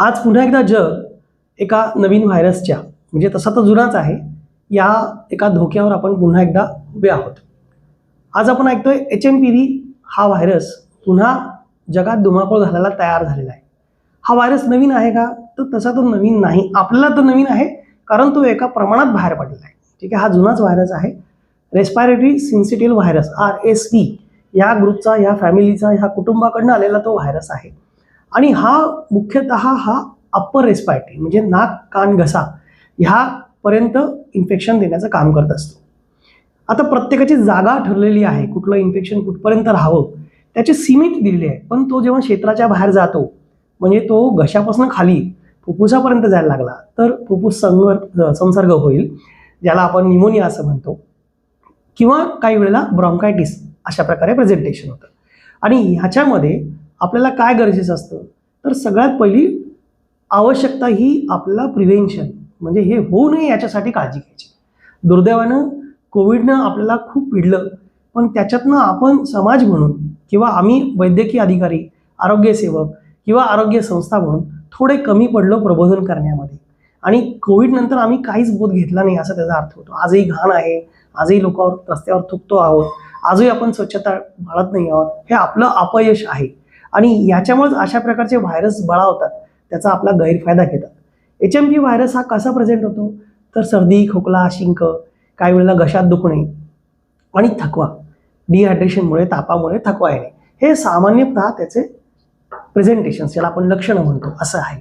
आज पुन्हा एकदा जग एका नवीन व्हायरसच्या म्हणजे तसा तर जुनाच आहे या एका धोक्यावर आपण पुन्हा एकदा उभे आहोत. आज आपण ऐकतोय एच एम पी व्ही हा व्हायरस पुन्हा जगात धुमाकूळ घालायला तयार झालेला आहे. हा व्हायरस नवीन आहे का? तर तसा तो नवीन नाही. आपल्याला तर नवीन आहे कारण तो एका प्रमाणात बाहेर पडलेला आहे. ठीक आहे हा जुनाच व्हायरस आहे. Respiratory syncytial virus R S V या ग्रुपचा या फॅमिलीचा ह्या कुटुंबाकडनं आलेला तो व्हायरस आहे. आणि हा मुख्यतः हा अप्पर रेस्पायटरी म्हणजे नाक कान घसा ह्यापर्यंत इन्फेक्शन देण्याचं काम करत असतो. आता प्रत्येकाची जागा ठरलेली आहे कुठलं इन्फेक्शन कुठपर्यंत राहावं त्याची सीमित दिलेली आहे. पण तो जेव्हा क्षेत्राच्या बाहेर जातो म्हणजे तो घशापासून खाली फुफ्फुसापर्यंत जायला लागला तर फुफ्फुस संवर संसर्ग होईल ज्याला आपण निमोनिया असं म्हणतो. किंवा काही वेळेला ब्रॉन्कायटिस अशा प्रकारे प्रेझेंटेशन होतं. आणि ह्याच्यामध्ये आपल्याला काय गरजेचं असतं? तर सगळ्यात पहिली आवश्यकता ही आपल्याला प्रिव्हेन्शन म्हणजे हे होऊ नये याच्यासाठी काळजी घ्यायची. दुर्दैवानं कोविडनं आपल्याला खूप पिडलं पण त्याच्यातनं आपण समाज म्हणून किंवा आम्ही वैद्यकीय अधिकारी आरोग्यसेवक किंवा आरोग्य संस्था म्हणून थोडे कमी पडलो प्रबोधन करण्यामध्ये. आणि कोविडनंतर आम्ही काहीच बोध घेतला नाही असा त्याचा अर्थ होतो. आजही घाण आहे आजही लोकांवर रस्त्यावर थुकतो आहोत आजही आपण स्वच्छता बाळत नाही आहोत हे आपलं अपयश आहे. आणि याच्यामुळेच अशा प्रकारचे व्हायरस बळावतात त्याचा आपला गैरफायदा घेतात. एच एम पी व्हायरस हा कसा प्रेझेंट होतो? तर सर्दी खोकला शिंक काही वेळेला घशात दुखणे आणि थकवा डिहायड्रेशनमुळे तापामुळे थकवा येणे. हे सामान्यतः त्याचे प्रेझेंटेशन्स याला आपण लक्षणं म्हणतो असं आहे.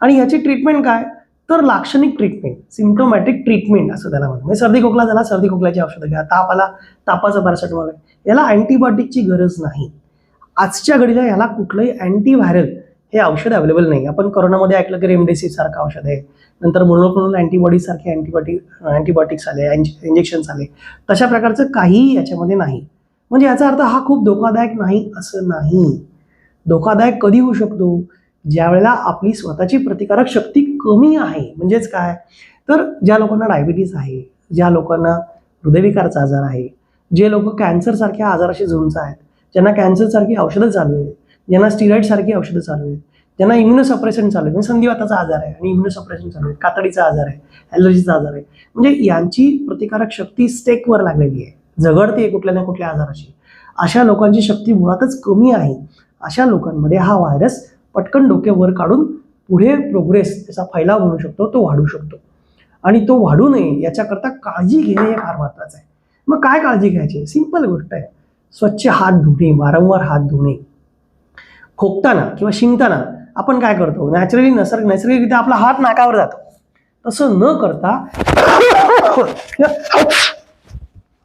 आणि याची ट्रीटमेंट काय? तर लाक्षणिक ट्रीटमेंट सिम्टोमॅटिक ट्रीटमेंट असं त्याला म्हणतो म्हणजे सर्दी खोकला झाला सर्दी खोकल्याची औषधं घ्या. ताप आला तापाचं पॅरासिटमॉल याला अँटीबायोटिकची गरज नाही. आजच्या घडीला ह्याला कुठलंही अँटीव्हायरल हे औषध अवेलेबल नाही. आपण कोरोनामध्ये ऐकलं की रेमडेसिव्ह सारखं औषध आहे. नंतर मोनोक्लोनल अँटीबॉडी सारखे अँटीबायोटिक अँटीबायोटिक्स आले इंजेक्शन्स आले. तशा प्रकारचं काहीही याच्यामध्ये नाही. म्हणजे याचा अर्थ हा खूप धोकादायक नाही असं नाही. धोकादायक कधी होऊ शकतो? ज्या वेळेला आपली स्वतःची प्रतिकारक शक्ती कमी आहे. म्हणजेच काय? तर ज्या लोकांना डायबिटीज आहे ज्या लोकांना हृदयविकारचा आजार आहे जे लोक कॅन्सरसारख्या आजाराशी झुंज आहेत ज्यांना कॅन्सरसारखी औषधं चालू आहेत ज्यांना स्टिरॉइड सारखी औषधं चालू आहेत ज्यांना इम्युनोसप्रेशन चालू आहे म्हणजे संधिवाताचा आजार आहे आणि इम्युनोसप्रेशन चालू आहे कातडीचा आजार आहे ॲलर्जीचा आजार आहे. म्हणजे यांची प्रतिकारक शक्ती स्टेकवर लागलेली आहे. झगडते कुठल्या ना कुठल्या आजाराशी. अशा लोकांची शक्ती मुळातच कमी आहे. अशा लोकांमध्ये हा व्हायरस पटकन डोक्यावर वर काढून पुढे प्रोग्रेस त्याचा फैलाव होऊ शकतो तो वाढू शकतो. आणि तो वाढू नये याच्याकरता काळजी घेणे हे फार महत्त्वाचं आहे. मग काय काळजी घ्यायची? सिंपल गोष्ट आहे. स्वच्छ हात धुणे वारंवार हात धुणे. खोकताना किंवा शिंकताना आपण काय करतो? नॅचरली नैसर्ग नैसर्गिकरित्या आपला हात नाकावर जातो. तसं न करता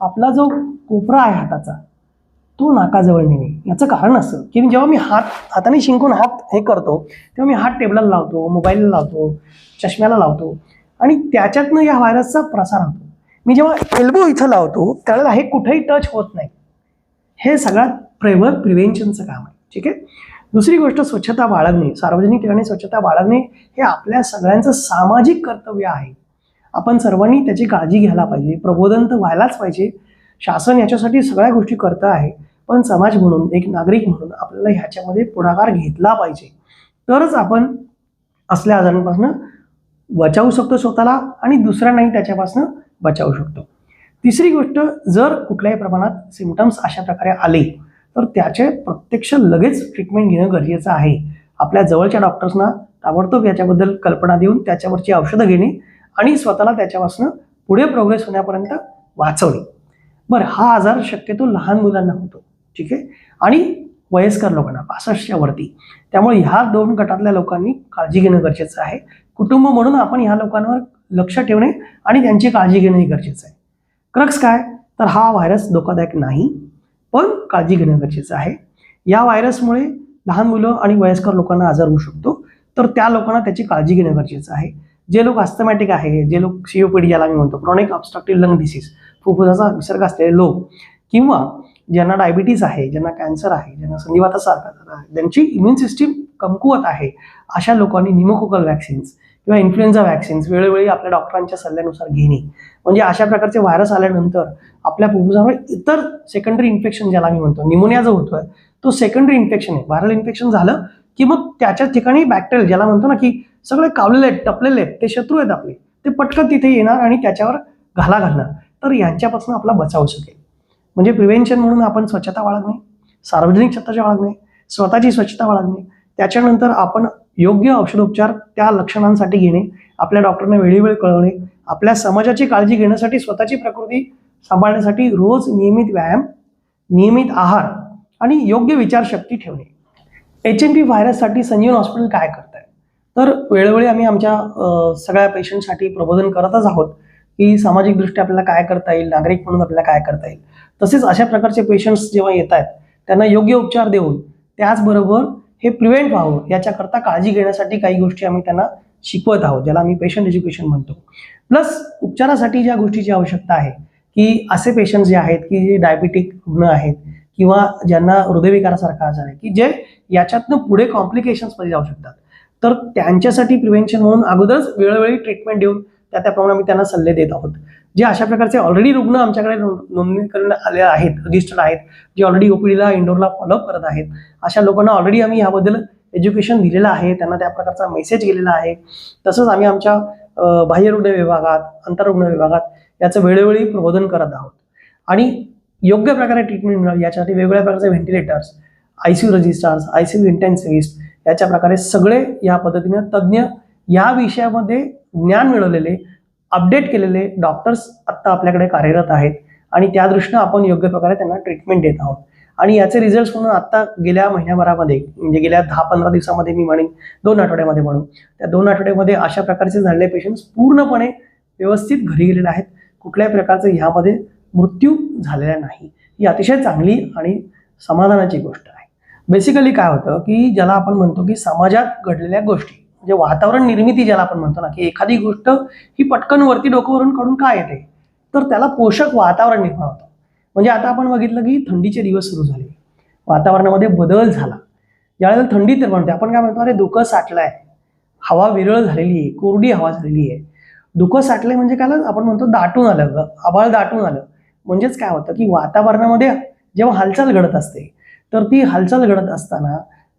आपला जो कोपरा आहे हाताचा तो नाकाजवळ नेणे. याचं कारण असं की जेव्हा मी हात हाताने शिंकून हात हे करतो तेव्हा मी हात टेबलाला लावतो मोबाईलला लावतो चष्म्याला लावतो आणि त्याच्यातनं या व्हायरसचा प्रसार होतो. मी जेव्हा एल्बो इथं लावतो त्यावेळेला हे कुठेही टच होत नाही. हे सगळ्यात प्रेवर प्रिव्हेन्शनचं काम आहे. ठीक आहे? दुसरी गोष्ट स्वच्छता बाळगणे. सार्वजनिक ठिकाणी स्वच्छता बाळगणे हे आपल्या सगळ्यांचं सामाजिक कर्तव्य आहे. आपण सर्वांनी त्याची काळजी घ्यायला पाहिजे. प्रबोधन तर व्हायलाच पाहिजे. शासन याच्यासाठी सगळ्या गोष्टी करतं आहे. पण समाज म्हणून एक नागरिक म्हणून आपल्याला ह्याच्यामध्ये पुढाकार घेतला पाहिजे. तरच आपण असल्या आजारांपासून बचावू शकतो स्वतःला आणि दुसऱ्यांनाही त्याच्यापासून बचावू शकतो. तिसरी गोष्ट जर कुठल्याही प्रमाणात सिमटम्स अशा प्रकारे आले तर त्याचे प्रत्यक्ष लगेच ट्रीटमेंट घेणं गरजेचं आहे. आपल्या जवळच्या डॉक्टर्सना ताबडतोब याच्याबद्दल कल्पना देऊन त्याच्यावरची औषधं घेणे आणि स्वतःला त्याच्यापासून पुढे प्रोग्रेस होण्यापर्यंत वाचवणे. बरं हा आजार शक्यतो लहान मुलांना होतो ठीक आहे? आणि वयस्कर लोकांना पासष्टच्या वरती. त्यामुळे ह्या दोन गटातल्या लोकांनी काळजी घेणं गरजेचं आहे. कुटुंब म्हणून आपण ह्या लोकांवर लक्ष ठेवणे आणि त्यांची काळजी घेणंही गरजेचं आहे. क्रक्स काय? तर हा व्हायरस धोकादायक नाही पण काळजी घेणं गरजेचं आहे. या व्हायरसमुळे लहान मुलं आणि वयस्कर लोकांना आजार होऊ शकतो. तर त्या लोकांना त्याची काळजी घेणं गरजेचं आहे. जे लोक अस्थमॅटिक आहे जे लोक सीओपीडी ज्याला मी म्हणतो क्रॉनिक ऑबस्ट्रक्टिव्ह लंग डिसीज फुफ्फुसाचा विसर्ग असलेले लोक किंवा ज्यांना डायबिटीज आहे ज्यांना कॅन्सर आहे ज्यांना संधिवातासारखा आजार आहे ज्यांची इम्युन सिस्टीम कमकुवत आहे अशा लोकांनी निमोकोकल व्हॅक्सिन्स किंवा इन्फ्लुएन्झा व्हॅक्सिन्स वेळोवेळी आपल्या डॉक्टरांच्या सल्ल्यानुसार घेणे. म्हणजे अशा प्रकारचे व्हायरस आल्यानंतर आपल्या फुफ्फुसावर इतर सेकंडरी इन्फेक्शन ज्याला मी म्हणतो निमोनिया जो होतोय तो सेकंडरी इन्फेक्शन आहे. व्हायरल इन्फेक्शन झालं की मग त्याच्या ठिकाणी बॅक्टेरियल ज्याला म्हणतो ना की सगळे कावलेले आहेत टपलेले आहेत ते शत्रू आहेत आपले. ते पटकन तिथे येणार आणि त्याच्यावर घाला घालणार. तर यांच्यापासून आपला बचाव शकेल. म्हणजे प्रिव्हेन्शन म्हणून आपण स्वच्छता बाळगणे सार्वजनिक स्वच्छता बाळगणे स्वतःची स्वच्छता बाळगणे. त्याच्यानंतर आपण योग्य औषधोपचार त्या लक्षणांसाठी घेणे आपल्या डॉक्टरना वेळोवेळी कळवणे आपल्या समाजाची काळजी घेण्यासाठी स्वतःची प्रकृती सांभाळण्यासाठी रोज नियमित व्यायाम नियमित आहार आणि योग्य विचारशक्ती ठेवणे. एच एन पी व्हायरससाठी संजीवन हॉस्पिटल काय करत आहे तर वेळोवेळी आम्ही आमच्या सगळ्या पेशंटसाठी प्रबोधन करतच आहोत की सामाजिकदृष्ट्या आपल्याला काय करता येईल नागरिक म्हणून आपल्याला काय करता येईल. तसेच अशा प्रकारचे पेशंट्स जेव्हा येत आहेत त्यांना योग्य उपचार देऊन त्याचबरोबर हे प्रिव्हेंट व्हावं याच्याकरता काळजी घेण्यासाठी काही गोष्टी आम्ही त्यांना शिकवत आहोत ज्याला आम्ही पेशंट एज्युकेशन म्हणतो. प्लस उपचारासाठी ज्या गोष्टीची आवश्यकता आहे की असे पेशंट जे आहेत की जे डायबिटिक रुग्ण आहेत किंवा ज्यांना हृदयविकारासारखा आजार आहे की जे याच्यातनं पुढे कॉम्प्लिकेशन्समध्ये जाऊ शकतात. तर त्यांच्यासाठी प्रिव्हेन्शन म्हणून अगोदरच वेळोवेळी ट्रीटमेंट देऊन त्या त्याप्रमाणे आम्ही त्यांना सल्ले देत आहोत. जे अशा प्रकारचे ऑलरेडी रुग्ण आमच्याकडे नोंदणी करण्यात आले आहेत रजिस्टर्ड आहेत जे ऑलरेडी ओपीडीला इंडोरला फॉलोअप करत आहेत. अशा लोकांना ऑलरेडी आम्ही याबद्दल एज्युकेशन दिलेलं आहे त्यांना त्या प्रकारचा मेसेज गेलेला आहे. तसंच आम्ही आमच्या बाह्य बाह्यरुग्ण विभागात अंतरुग्ण विभागात याचं वेळोवेळी प्रबोधन करत आहोत. आणि योग्य प्रकारे ट्रीटमेंट मिळावी याच्यासाठी वेगवेगळ्या प्रकारचे ventilators I C U registrars you intensivist याच्या प्रकारे सगळे या पद्धतीने तज्ज्ञ या विषयामध्ये ज्ञान मिळवलेले अपडेट केलेले डॉक्टर्स आत्ता आपल्याकडे कार्यरत आहेत आणि त्या दृष्टीनं आपण योग्य प्रकारे त्यांना ट्रीटमेंट देत आहोत. आणि याचे रिझल्ट म्हणून आत्ता गेल्या महिन्याभरामध्ये म्हणजे गेल्या दहा पंधरा दिवसामध्ये मी म्हणेन दोन आठवड्यामध्ये म्हणू त्या दोन आठवड्यामध्ये अशा प्रकारचे झालेले पेशंट्स पूर्णपणे व्यवस्थित घरी गेलेले आहेत. कुठल्याही प्रकारचे ह्यामध्ये मृत्यू झालेला नाही. ही अतिशय चांगली आणि समाधानाची गोष्ट आहे. बेसिकली काय होतं की ज्याला आपण म्हणतो की समाजात घडलेल्या गोष्टी म्हणजे वातावरण निर्मिती ज्याला आपण म्हणतो ना की एखादी गोष्ट ही पटकन वरती डोकंवरून काढून काय येते? तर त्याला पोषक वातावरण निर्माण होतं. म्हणजे आता आपण बघितलं की थंडीचे दिवस सुरू झाले. वातावरणामध्ये बदल झाला. ज्यावेळेला थंडी निर्माण होते आपण काय म्हणतो अरे धुकं साठलंय. हवा विरळ झालेली आहे कोरडी हवा झालेली आहे. धुकं साठलंय म्हणजे काय आपण म्हणतो दाटून आलं आभाळ दाटून आलं. म्हणजेच काय होतं की वातावरणामध्ये जेव्हा हालचाल घडत असते तर ती हालचाल घडत असताना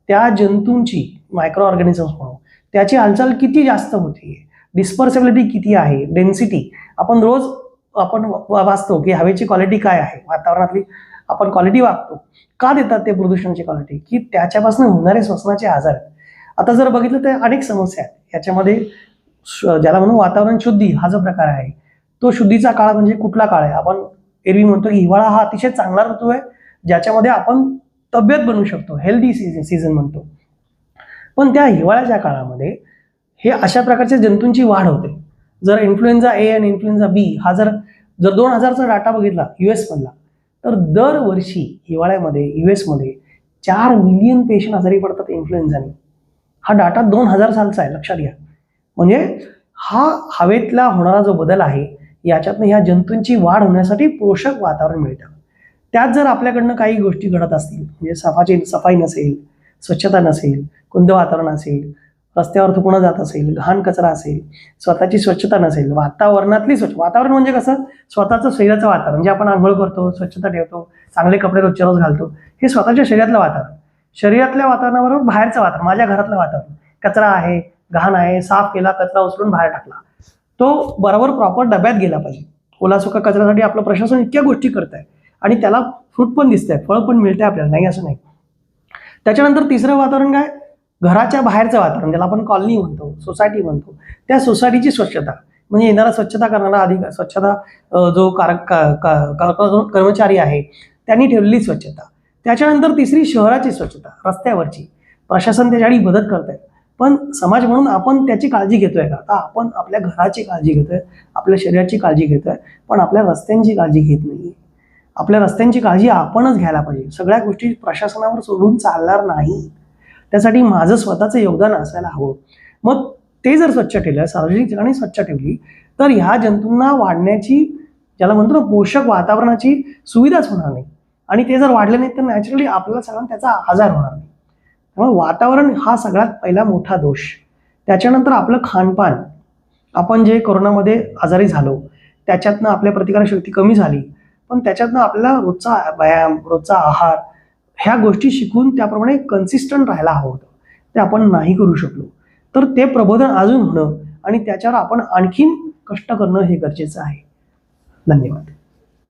त्या जंतूंची मायक्रो ऑर्गॅनिझम्स म्हणून त्याची हालचाल किती जास्त होती डिस्पर्सेबिलिटी किती आहे? डेन्सिटी आपण रोज आपण वा- वाचतो की हवेची क्वालिटी काय आहे? वातावरणातली आपण क्वालिटी वागतो. का देतात ते प्रदूषणाची क्वालिटी की त्याच्यापासून होणारे श्वसनाचे आजार. आहेत. आता जर बघितलं तर अनेक समस्या आहेत. याच्यामध्ये श- ज्याला म्हणून वातावरण शुद्धी हा जो प्रकार आहे तो शुद्धीचा काळ म्हणजे कुठला काळ आहे? आपण एरवी म्हणतो की हिवाळा हा अतिशय चांगला ऋतू आहे ज्याच्यामध्ये आपण तब्येत बनवू शकतो. हेल्दी सीझन सीझन म्हणतो. पण त्या हिवाळ्याच्या काळामध्ये हे अशा प्रकारच्या जंतूंची वाढ होते. जर इन्फ्लुएन्झा ए आणि इन्फ्लुएन्झा बी हा जर जर दोन हजारचा डाटा बघितला युएस एसमधला तर दरवर्षी हिवाळ्यामध्ये युएसमध्ये चार मिलियन पेशंट आजारी पडतात इन्फ्लुएन्झाने. हा डाटा दोन हजार सालचा आहे लक्षात घ्या. म्हणजे हा हवेतला होणारा जो बदल आहे याच्यातनं ह्या जंतूंची वाढ होण्यासाठी पोषक वातावरण मिळतं. त्यात जर आपल्याकडनं काही गोष्टी घडत असतील म्हणजे सफाची सफाई नसेल स्वच्छता नसेल कोणतं वातावरण असेल? रस्त्यावर थुकणं जात असेल? घाण कचरा असेल? स्वतःची स्वच्छता नसेल. वातावरणातली स्वच्छ वातावरण म्हणजे कसं? स्वतःचं शरीराचं वातावरण. जे आपण आंघोळ करतो स्वच्छता ठेवतो चांगले कपडे रोजच्या रोज घालतो हे स्वतःच्या शरीरातलं वातावरण. शरीरातल्या वातावरणाबरोबर बाहेरचं वातावरण माझ्या घरातलं वातावरण. कचरा आहे घाण आहे साफ केला कचरा उचलून बाहेर टाकला. तो बरोबर प्रॉपर डब्यात गेला पाहिजे. ओला सुका कचऱ्यासाठी आपलं प्रशासन इतक्या गोष्टी करत आहे आणि त्याला फ्रूट पण दिसतंय फळ पण मिळतंय आपल्याला. नाही असं नाही. त्याच्यानंतर तिसरं वातावरण काय? घराच्या बाहेरचं वातावरण ज्याला आपण कॉलनी म्हणतो सोसायटी म्हणतो त्या सोसायटीची स्वच्छता म्हणजे येणारा स्वच्छता करणारा अधिक स्वच्छता जो कार कर्मचारी आहे त्यांनी ठेवलेली स्वच्छता. त्याच्यानंतर तिसरी शहराची स्वच्छता रस्त्यावरची. प्रशासन त्याच्यासाठी मदत करत आहे पण समाज म्हणून आपण त्याची काळजी घेतोय का? आता आपण आपल्या घराची काळजी घेतोय आपल्या शरीराची काळजी घेतोय पण आपल्या रस्त्यांची काळजी घेत नाही आपल्या रस्त्यांची काळजी आपणच घ्यायला पाहिजे. सगळ्या गोष्टी प्रशासनावर सोडून चालणार नाही. त्यासाठी माझं स्वतःचं योगदान असायला हवं. मग ते जर स्वच्छ ठेवलं सार्वजनिक ठिकाणी स्वच्छ ठेवली तर ह्या जंतूंना वाढण्याची ज्याला म्हणतो ना पोषक वातावरणाची सुविधाच होणार नाही. आणि ते जर वाढले नाही तर नॅचरली आपल्याला सगळ्यांना त्याचा आजार होणार नाही. त्यामुळे वातावरण हा सगळ्यात पहिला मोठा दोष. त्याच्यानंतर आपलं खानपान. आपण जे कोरोनामध्ये आजारी झालो त्याच्यातनं आपल्या प्रतिकारशक्ती कमी झाली पण त्याच्यातनं आपल्याला रोजचा व्यायाम रोजचा आहार ह्या गोष्टी शिकून त्याप्रमाणे कन्सिस्टंट राहायला हवं होतं. ते आपण नाही करू शकलो. तर ते प्रबोधन अजून होणं आणि त्याच्यावर आपण आणखीन कष्ट करणं हे गरजेचं आहे. धन्यवाद.